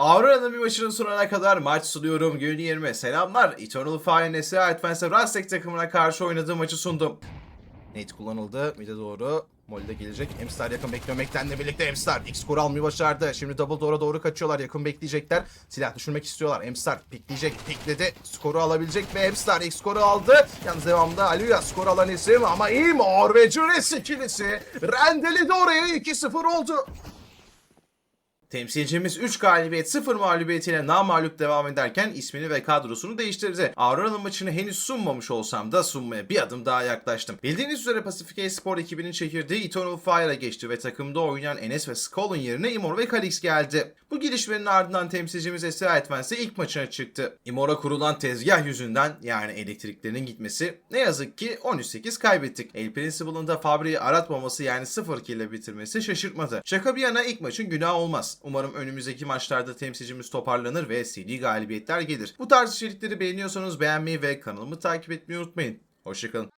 Aurora'nın bir maçının sonuna kadar maç sunuyorum. Gün 20. Selamlar. Eternal Fire SA Advance Rastek takımına karşı oynadığım maçı sundum. Nate kullanıldı. Mid'e doğru. Molly gelecek. Emstar yakın beklemektenle birlikte Emstar ilk skoru almayı başardı. Şimdi double door'a doğru kaçıyorlar. Yakın bekleyecekler. Silah düşürmek istiyorlar. Emstar pikleyecek. Pikledi. Skoru alabilecek ve Emstar ilk skoru aldı. Yalnız devamında Aluya skoru alan isim ama Imor ve Jures ikilisi rendeledi oraya 2-0 oldu. Temsilcimiz 3 galibiyet 0 mağlubiyetiyle namağlup devam ederken ismini ve kadrosunu değiştirdi. Aurora'nın maçını henüz sunmamış olsam da sunmaya bir adım daha yaklaştım. Bildiğiniz üzere Pacific Espor ekibinin çekirdeği Eternal Fire'a geçti ve takımda oynayan Enes ve Skull'un yerine Imor ve Kalix geldi. Bu gelişmenin ardından temsilcimiz Esra Etmens'e ilk maçına çıktı. Imor'a kurulan tezgah yüzünden yani elektriklerinin gitmesi ne yazık ki 13-8 kaybettik. El Principal'ın da Fabri'yi aratmaması yani 0 kill ile bitirmesi şaşırtmadı. Şaka bir yana ilk maçın günah olmaz. Umarım önümüzdeki maçlarda temsilcimiz toparlanır ve seri galibiyetler gelir. Bu tarz içerikleri beğeniyorsanız beğenmeyi ve kanalımı takip etmeyi unutmayın. Hoşçakalın.